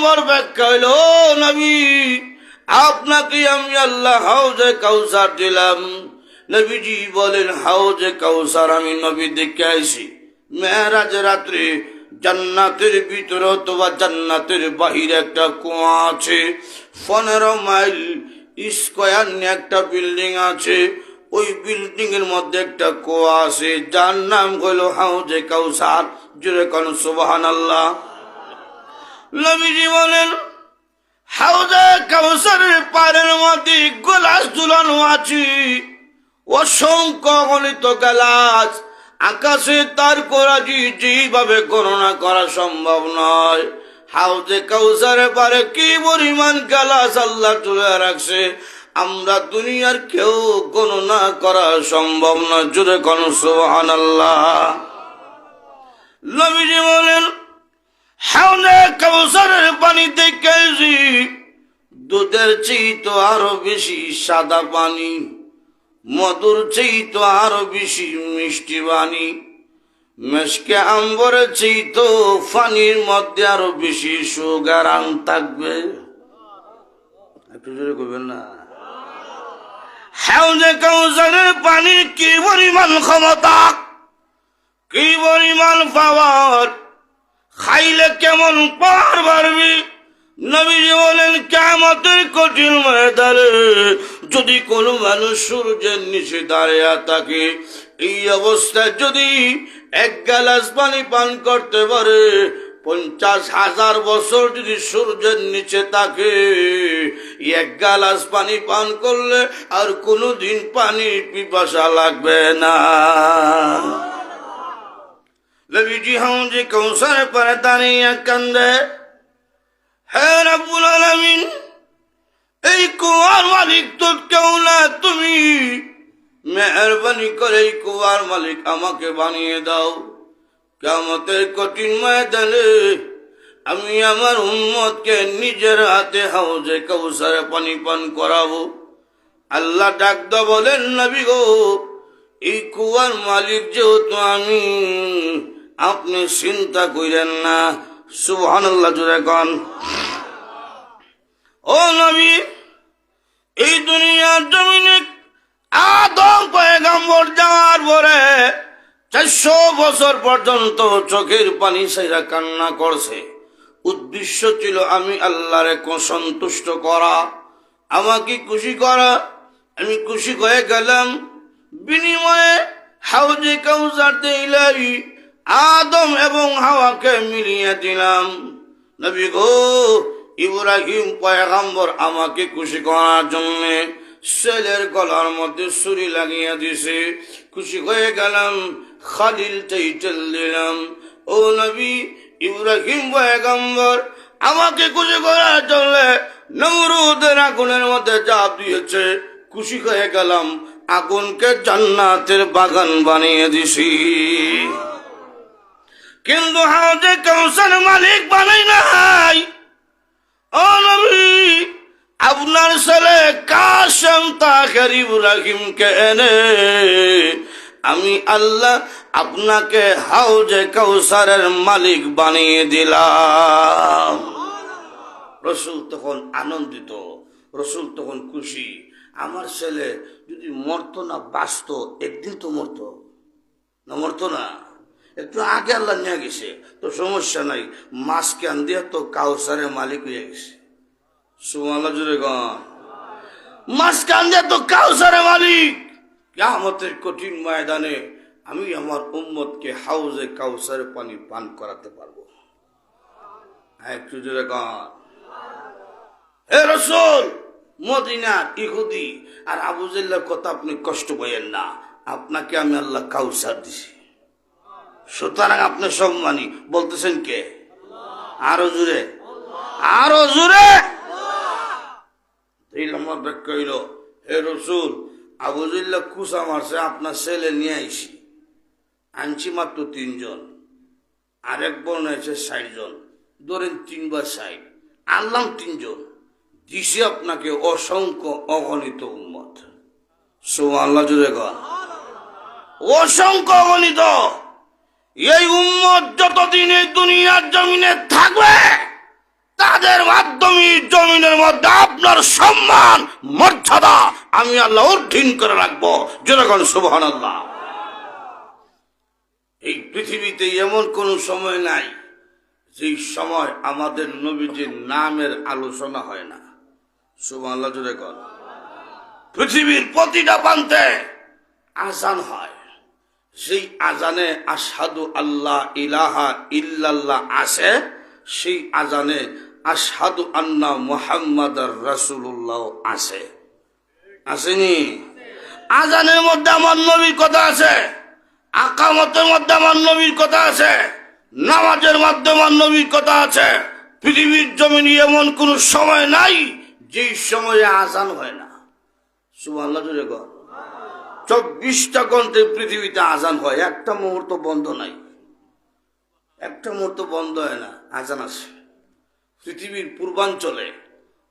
নম্বর ব্যাখ্যা হইল, নবী, আপনাকে আমি আল্লাহ হাউজে কাউসার দিলাম। নবীজি বলেন, হাউজে কাউসার আমি নবী দেখে আইছি। মেহরাজ রাত্রে জান্নাতের ভিতরে অথবা জান্নাতের বাহিরে একটা কুয়া আছে, পনেরো মাইল স্কোয়ার নিয়ে একটা বিল্ডিং আছে, ওই বিল্ডিং এর মধ্যে একটা কুয়া আছে, যার নাম হইল হাউজে কাউসার। জুড়ে কোন সুবাহান আল্লাহ নবীজি বলেন হাউজে কাউসারের পাড়ের মধ্যে গোলাস ঝুলানো আছে। অসংখ্য গণিত গালাস আকাশে তার করাজি যেভাবে গণনা করা সম্ভব নয়। হাউজে কাউসারে পারে কি পরিমাণ গালাস আল্লাহ তুলে রাখছে, আমরা দুনিয়ার কেউ গণনা করা সম্ভব নয়। জুড়ে কোন সোহান আল্লাহ নবীজি বলেন হাওলে কাউসারের পানি দেখেছি। দুধের চেয়ে তো আরও বেশি সাদা পানি, মধুর চেয়ে তো আরও বেশি মিষ্টি পানি মেশকে আম্বরের চেয়ে তো পানির মধ্যে আরও বেশি সুগার আন থাকবে। একটু জোরে করবেন না। হাউজে কাউসারের পানির কি পরিমাণ ক্ষমতা, কি পরিমাণ পাওয়ার? খাইলে কেমন পার পারবি নবীজি বলেন কেমতের কঠিন ময়দানে যদি কোনো মানুষ সূর্যের নিচে দাঁড়িয়ে থাকে, এই অবস্থায় যদি এক গ্লাস পানি পান করতে পারে, পঞ্চাশ হাজার বছর যদি সূর্যের নিচে থাকে, এক গ্লাস পানি পান করলে আর কোনোদিন পানির পিপাসা লাগবে না। নবীজি হাউজে কৌশল পরে দাঁড়িয়ে হে রাব্বুল আলামিন এই কুয়ার মালিক তো কেউ না তুমি মেহরবানি করে এই কুয়ার মালিক আমাকে বানিয়ে দাও কেমতের কঠিন ময়দানে আমি আমার উম্মতকে নিজের হাতে হাউজে কৌসারে পানি পান করাবো আল্লাহ ডাকদ বলেন নবী গো এই কুয়ার মালিক যেহেতু আমি আপনি চিন্তা করেন না। সুবহান আল্লাহ জুড়ে কন। ও নবী, এই দুনিয়ার জমিনে আদম পয়গাম্বর যাওয়ার পরে চারশো বছর পর্যন্ত চোখের পানি সেরা কান্না করছে। উদ্দেশ্য ছিল আমি আল্লাহরে সন্তুষ্ট করা, আমাকে খুশি করা। আমি খুশি হয়ে গেলাম। বিনিময়ে হাউজে কাউজার দিলাই আদম এবং হাওয়াকে মিলিয়ে দিলাম। নবী গো, ইব্রাহিম পয়গাম্বর আমাকে খুশি করার জন্য ছেলের গলার মধ্যে ছুরি লাগিয়ে দিছে। খুশি হয়ে গেলাম, খালিল টাইটেল দিলাম। ও নবী, ইব্রাহিম পয়গাম্বর, আমাকে খুশি করার জন্য নমরুদের আগুনের মধ্যে চাপ দিয়েছে। খুশি হয়ে গেলাম, আগুনকে জান্নাতের বাগান বানিয়ে দিছি। কিন্তু হাউজে কৌশল মালিক বানাই নাই। ও নবী, আপনার ছেলে কাশেম তাকের ইব্রাহিমকে এনে? আমি আল্লাহ আপনাকে হাউজে কৌসারের মালিক বানিয়ে দিলাম। রসুল তখন আনন্দিত, রসুল তখন খুশি। আমার ছেলে যদি মরতো না, বাঁচত, একদিন তো মরতো। না মরতো না। একটু আগে আল্লাহ নিয়ে গেছে। তো সমস্যা নাই। মাছ কেন দিয়ে তো কাউসারের মালিক হয়ে গেছে। সুমাল্লা জুড়ে গান মাছ কান দিয়ে তো কাউসারের মালিক। কেমতের কঠিন ময়দানে আমি আমার উম্মতকে হাউজে কাউসারের পানি পান করাতে পারব। হ্যাঁ একটু জোরে গান হে রসুল মদিনা ইহুদি আর আবুজুল্লার কথা আপনি কষ্ট পেয়েন না। আপনাকে আমি আল্লাহ কাউসার দিছি। সুতরাং আপনি সম্মানী। বলতেছেন কে? আরও জুড়ে আরও জুড়ে দুই নম্বর ব্যাখ্যা হইল, হে রসুল আবুজুল্লাহ কুসা মারছে, আপনার ছেলে নিয়ে আইসি আনছি মাত্র তিনজন। আরেক বোন আছে ষাট জন ধরেন তিনবার ষাট। আনলাম তিনজন। দিছি আপনাকে অসংখ্য অগণিত উন্মত সো আল্লাহ জুড়ে গন অসংখ্য অগণিত। এই উম্মত যতদিন এই দুনিয়ার জমিনে থাকবে, তাদের মাধ্যমে জমিনের মধ্যে আপনার সম্মান, মর্যাদা আমি আল্লাহ অর্ধীন করে রাখব। যেরকম সুবহান আল্লাহ এই পৃথিবীতে এমন কোন সময় নাই যেই সময় আমাদের নবীজির নামের আলোচনা হয় না। সুবহান আল্লাহ জুড়ে কর পৃথিবীর প্রতিটা প্রান্তে আজান হয়। সেই আজানে আসাদু আল্লাহ ইলাহা ইল্লাল্লাহ আছে, সেই আজানে আসাদু আন্না মুহাম্মদ রাসুল্লাহ আছে। আসেনি? আজানের মধ্যে আমার নবীর কথা আছে, আকামতের মধ্যে আমার নবীর কথা আছে, নামাজের মাধ্যমে আমার নবীর কথা আছে। পৃথিবীর জমিনে এমন কোন সময় নাই যেই সময়ে আজান হয় না। কর। চব্বিশটা ঘন্টায় পৃথিবীতে আজান হয়। একটা মুহূর্ত বন্ধ নাই। একটা মুহূর্ত বন্ধ হয় না, আজান আছে পৃথিবীর পূর্বাঞ্চলে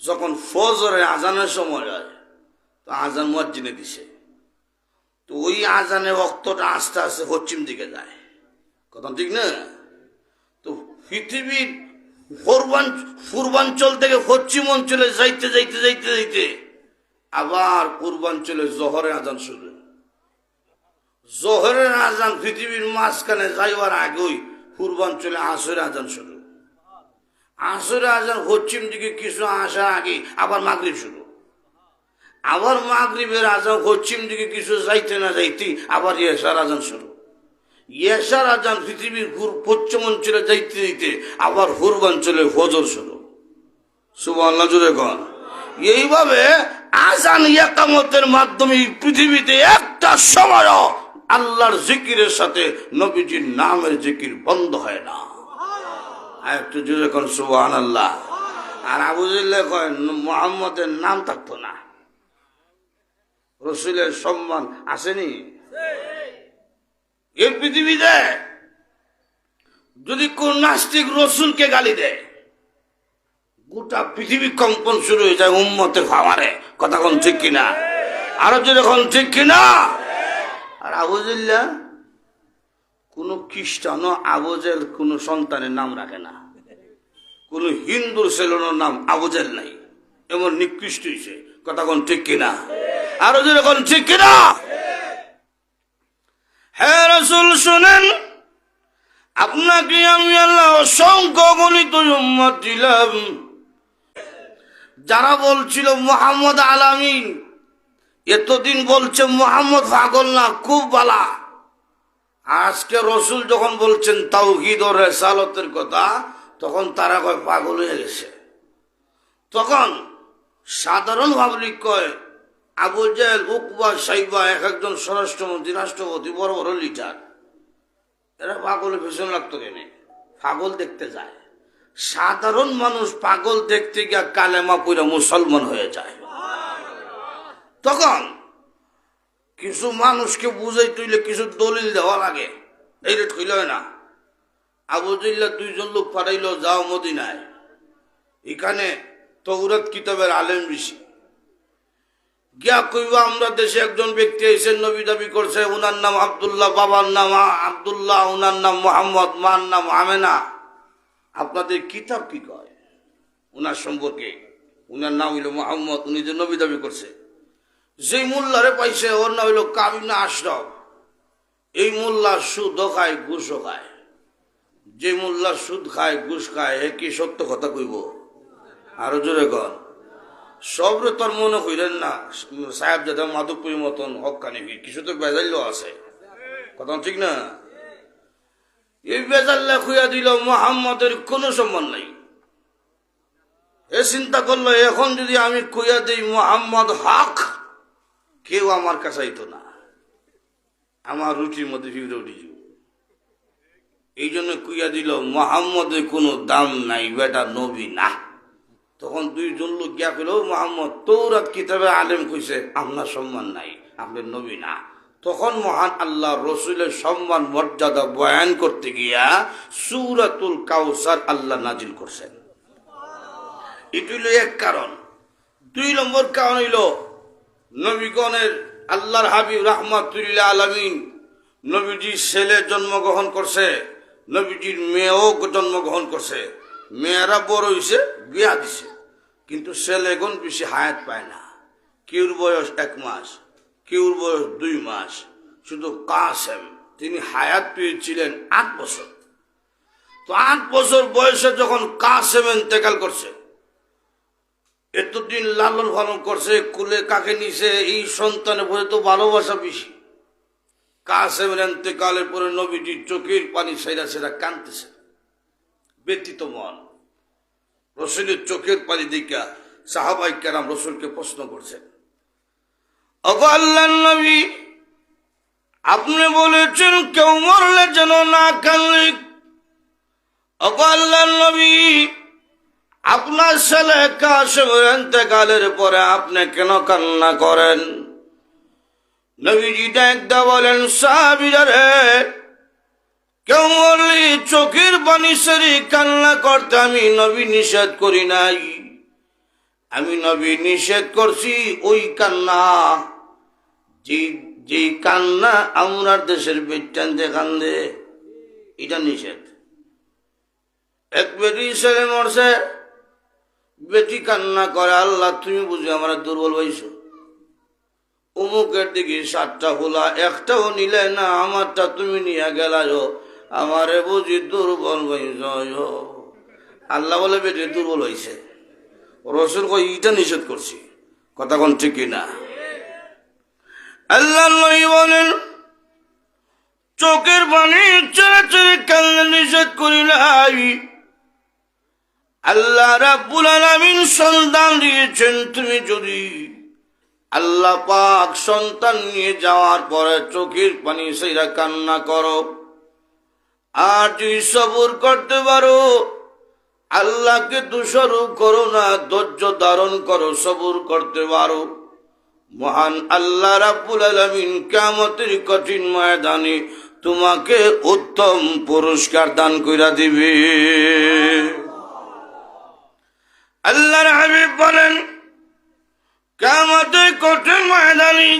যখন ফজরে আজানের সময় হয়, তো আজান মসজিদে দিছে। তো ওই আজানের রক্তটা আস্তে আস্তে পশ্চিম দিকে যায়। কথা ঠিক না? তো পৃথিবীর পূর্বাঞ্চ পূর্বাঞ্চল থেকে পশ্চিম অঞ্চলে যাইতে যাইতে যাইতে যাইতে আবার পূর্বাঞ্চলে জহরে আজান শুরু জহরের আজান পৃথিবীর মাঝখানে যাইবার আগেই পূর্বাঞ্চলে আসরে আজান শুরু। আসরে আজান পশ্চিম দিকে কিছু আসার আগে আবার মাগরিব শুরু। আবার মাগরিবের আজান পশ্চিম দিকে কিছু যাইতে না যাইতে আবার ইয়েসার আজান শুরু। ইয়েসার আজান পৃথিবীর পশ্চিম অঞ্চলে যাইতে যাইতে আবার পূর্বাঞ্চলে ফজর শুরু। শুভ জুড়ে কন। এইভাবে আজান একামতের মাধ্যমে পৃথিবীতে একটা সময়ও আল্লাহর জিকিরের সাথে নবীজির নামের জিকির বন্ধ হয় না। একটু জুড়ে কন সুবহান আল্লাহ আর মোহাম্মদের নাম থাকতো না। রসুলের সম্মান আসেনি। পৃথিবীতে যদি কোন নাস্তিক রসুলকে গালি দেয়, গোটা পৃথিবী কম্পন শুরু হয়ে যায় উম্মতের ফামারে কথা কোন ঠিক কিনা? আরও যেরকম ঠিক কিনা? আর আবুজুল্লা কোন খ্রিস্টানও আবুজেল কোন সন্তানের নাম রাখে না। কোন হিন্দুর ছেলের নাম আবুজেল নাই। এমন নিকৃষ্ট হয়েছে কথা কোন ঠিক কিনা? আরও যেরকম ঠিক কিনা? হ্যাঁ রসুল, শুনেন, আপনাকে আমি আল্লাহ অসংখ্য গণিত দিলাম। যারা বলছিল মোহাম্মদ আলামিন এতদিন বলছে, মোহাম্মদ পাগল না, খুব বালা। আজকে রসুল যখন বলছেন তাওহিদ ও রেসালতের কথা, তখন তারা কয়, পাগল হয়ে গেছে। তখন সাধারণ পাবলিক কয়, আবু জাহেল, উকবা, সাইবা, এক একজন স্বরাষ্ট্রমন্ত্রী, রাষ্ট্রপতি, বড় বড় লিডার। এরা পাগলের ভীষণ লাগতো কেনে? পাগল দেখতে যায়। সাধারণ মানুষ পাগল দেখতে গিয়ে কালেমা পুরা মুসলমান হয়ে যায়। তখন কিছু মানুষকে বুঝাই তুইলে কিছু দলিল দেওয়া লাগে। এই রেট হইল না। আবুদুল্লাহ দুইজন লোক পাঠাইল, যাও মদিনায়। এখানে তৌরাত কিতাবের আলেম বেশি। গিয়া কইব, আমরা দেশে একজন ব্যক্তি এসে নবী দাবি করছে, উনার নাম আবদুল্লাহ, বাবার নাম আবদুল্লাহ, উনার নাম মোহাম্মদ, মার নাম আমেনা। আপনাদের কিতাব কি কয়? উনার সম্পর্কে। উনার নাম হইল মোহাম্মদ, উনি যে নবী দাবি করছে। যে মোল্লারে পাইছে, ওর নাম হইল কামিনা আশরফ। এই মোল্লা সুদও খায় ঘুষও খায়। যে মোল্লা সুদ খায়, ঘুষ খায়, এ কি সত্য কথা কইব? আরও জোরে কন। সবরে তোর মনে কইলেন না, সাহেব দাদা মাধবপুরীর মতন হকানি কিছু তো বেজাল্য আছে। কথা ঠিক না? এই বেজাল্লা খুঁয়া দিল মোহাম্মদের কোনো সম্মান নাই। এ চিন্তা করল, এখন যদি আমি খুঁয়া দিই মোহাম্মদ হক কেউ আমার কাছে আইতো না। আমার রুটির মধ্যে ফিরে উঠেছি এই জন্য কুইয়া দিল মোহাম্মদের কোনো দাম নাই, বেটা নবী না। তখন দুইজন লোক গিয়া কইল মোহাম্মদ, তৌরাত কিতাবে আলেম কইছে, আপনার সম্মান নাই আপনার নবী না। তখন মহান আল্লাহ রসুলের সম্মান, মর্যাদা বয়ান করতে গিয়া সুরাতুল কাউসার আল্লাহ নাজিল করছেন। এটি হইল এক কারণ। দুই নম্বর কারণ হইল নবীগণের আল্লাহর হাবিব রাহমাতুল্লাহ আলমিন নবীজির ছেলে জন্মগ্রহণ করছে, নবীজির মেয়েও জন্মগ্রহণ করছে। মেয়েরা বড় হইছে, বিয়া দিছে। কিন্তু ছেলে গুণ বেশি হায়াত পায় না। কেউর বয়স এক মাস, কিউর বয়স দুই মাস। শুধু কাসেম, তিনি হায়াত পেয়েছিলেন আট বছর। তো আট বছর বয়সে যখন কাসেম ইন্তেকাল করছে এতদিন লালন পালন করছে, কুলে কাকে নিছে, এই সন্তানের পরে তো ভালোবাসা বেশি। কাসেমের এতেকালের পরে নবীজির চোখের পানি সেরা সেরা কানতেছে ব্যতীত মন। রসুলের চোখের পানি দেখা সাহাবাই কেরাম রসুলকে প্রশ্ন করছেন, অগো নবী, আপনি বলেছেন কেউ মরলে যেন না কানলে অগো নবী আপনার ছেলে কাশেমের এতেকালের পরে আপনি কেন কান্না করেন? নবীজি ডাকদা বলেন, সাহাবিরা রে, কেউ চোখের পানি সেরি কান্না করতে আমি নবী নিষেধ করি নাই। আমি নবী নিষেধ করছি ওই কান্না। যে কান্না আমরা দেশের বেটানতে কান্দে, এটা নিষেধ। এক ছেলে মরছে বেটি কান্না করে, আল্লাহ, তুমি বুঝি আমার দুর্বল হয়েছো। অমুকের দিকে সাতটা হোলা, একটাও নিলে না, আমারটা তুমি নিয়ে গেলায় আমারে বুঝি দুর্বল হয়েছ আল্লাহ বলে, বেটি, দুর্বল হয়েছে। রসুল কই ইটা নিষেধ করছি। কথা কোন ঠিক না আল্লাহ বলেন, চোখের পানি ছেড়ে কান্না নিষেধ করি নাই আল্লাহ রাব্বুল আলামিন সন্তান দিয়েছেন, তুমি যদি আল্লাহ পাক সন্তান নিয়ে যাওয়ার পরে চোখের পানি সেইরা কান্না করো, আর তুই সবুর করতে পারো, আল্লাহকে দোষারোপ করো না, ধৈর্য ধারণ করো, সবুর করতে পারো। মহান আল্লাহ রাব্বুল আলামিন কিয়ামতের কঠিন ময়দানে তোমাকে উত্তম পুরস্কার দান কইরা দিবে। আল্লাহর হাবিব বলেন, কিয়ামতের কঠিন ময়দানে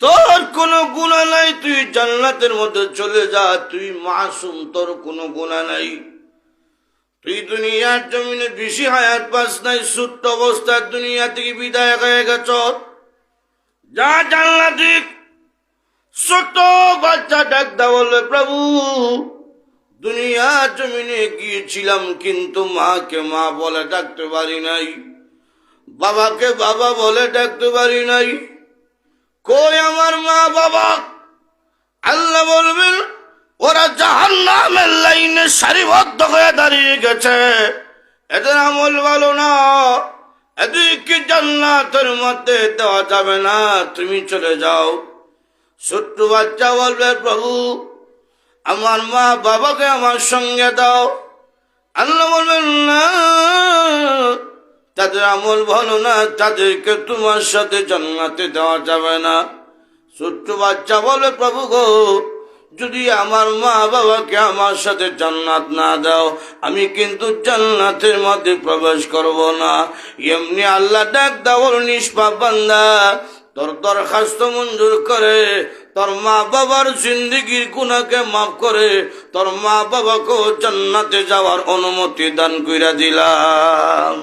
তোর কোনো গুণা নাই, তুই মধ্যে চলে যা, তুই মাসুম, তোর কোনো গুণা নাই। তুই হায়াত পাস নাই ছোট্ট অবস্থার দুনিয়া থেকে বিদায় হয়ে গেছ। যা জান্নাতি ছোট্ট বাচ্চা ডাকদা বলবে প্রভু দুনিয়ার জমিনে গিয়েছিলাম, কিন্তু মাকে মা বলে ডাকতে পারি নাই। বাবাকে বাবা বলে ডাকতে পারি নাই। কই আমার মা বাবা? আল্লাহ বলবেন, ওরা জাহান নামের লাইনে সারিবদ্ধ হয়ে দাঁড়িয়ে গেছে। এদের আমল ভালো না। এদিকে জান্নাতের মধ্যে দেওয়া যাবে না। তুমি চলে যাও। ছোট্ট বাচ্চা বলবে, প্রভু আমার মা বাবাকে আমার সঙ্গে দাও। আল্লাহ বলবেন, না, তাদের আমল ভালো না, তাদেরকে তোমার সাথে জান্নাতে দেওয়া যাবে না। ছোট্ট বাচ্চা বলে, প্রভু গো, যদি আমার মা বাবাকে আমার সাথে জান্নাত না দাও, আমি কিন্তু জান্নাতের মধ্যে প্রবেশ করব না। এমনি আল্লাহ ডাক দাও নিষ্পাপ বান্দা তোর দরখাস্ত মঞ্জুর করে, তোর মা বাবার জিন্দগির গুণাকে মাফ করে, তোর মা বাবাকেও জান্নাতে যাওয়ার অনুমতি দান কইরা দিলাম।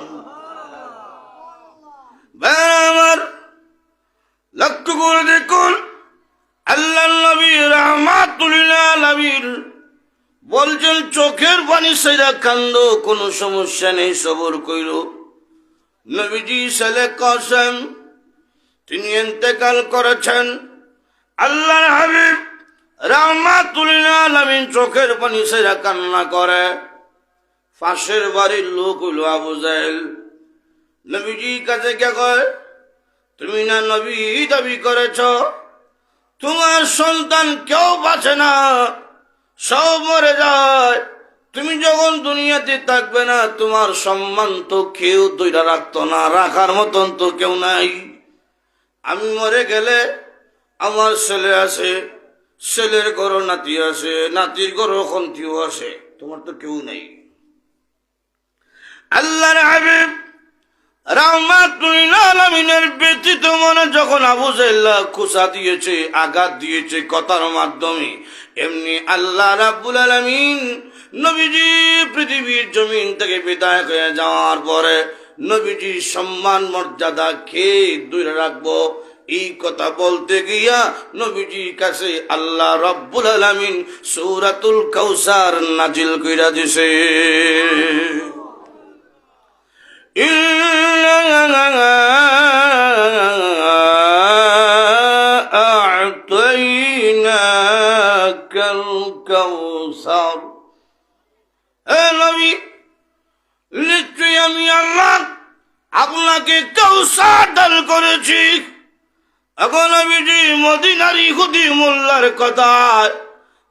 আমার, লক্ষ্য করে দেখুন, আল্লাহ নবী বলছেন, চোখের পানি সেরা কান্দ, কোনো সমস্যা নেই, সবর কইল নবীজি ছেলে কসেম তিনি এতেকাল করেছেন। আল্লাহ হাবিব রহমাতুল্লাহ নবীন চোখের পানি সেরা কান্না করে। পাশের বাড়ির লোক হইল আবু জাহেল। নবীজি কাছে কে কয়, তুমি না নবী দাবি করেছ? তোমার সন্তান কেউ বাঁচে না। সব মরে যায়। তুমি যখন দুনিয়াতে থাকবে না, তোমার সম্মান তো কেউ দুইটা রাখতো না। রাখার মতন তো কেউ নাই। আমি মরে গেলে আমার ছেলে আছে, ছেলের ঘর নাতি আছে, নাতির ঘর খন্তিও আছে, তোমার তো কেউ নেই। আল্লাহর হাবিব রাহমাতুল্লাহ ব্যতীত মনে যখন আবু জাল্লাহ খুশা দিয়েছে, আঘাত দিয়েছে কথার মাধ্যমে, এমনি আল্লাহ রাব্বুল আলামিন নবীজি পৃথিবীর জমিন থেকে বিদায় হয়ে যাওয়ার পরে নবীজির সম্মান, মর্যাদা খেয়ে দূরে রাখব? এই কথা বলতে গিয়া নবীজির কাছে আল্লাহ রব্বুল আলমিন সৌরাতুল কৌসার নাজিল কইরা দিছে। নিশ্চয় আমি আল্লাহ আপনাকে কৌসার দান করেছি। এখন আমি যে মদিনার ইহুদি মোল্লার কথা,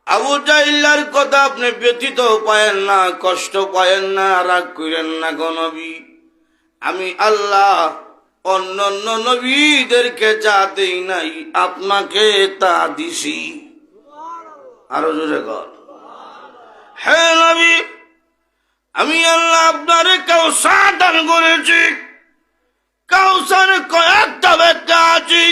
আবু জাইল্লার কথা আপনি ব্যতীত পায়েন না, কষ্ট পায়েন না, রাগ করেন না গনবী আমি আল্লাহ অন্য নবীদেরকে যা দেই নাই, আপনাকে তা দিছি। আরও জোরে কর। হ্যাঁ নবী, আমি আল্লাহ আপনার কাউসার কয়াত তবে কাজী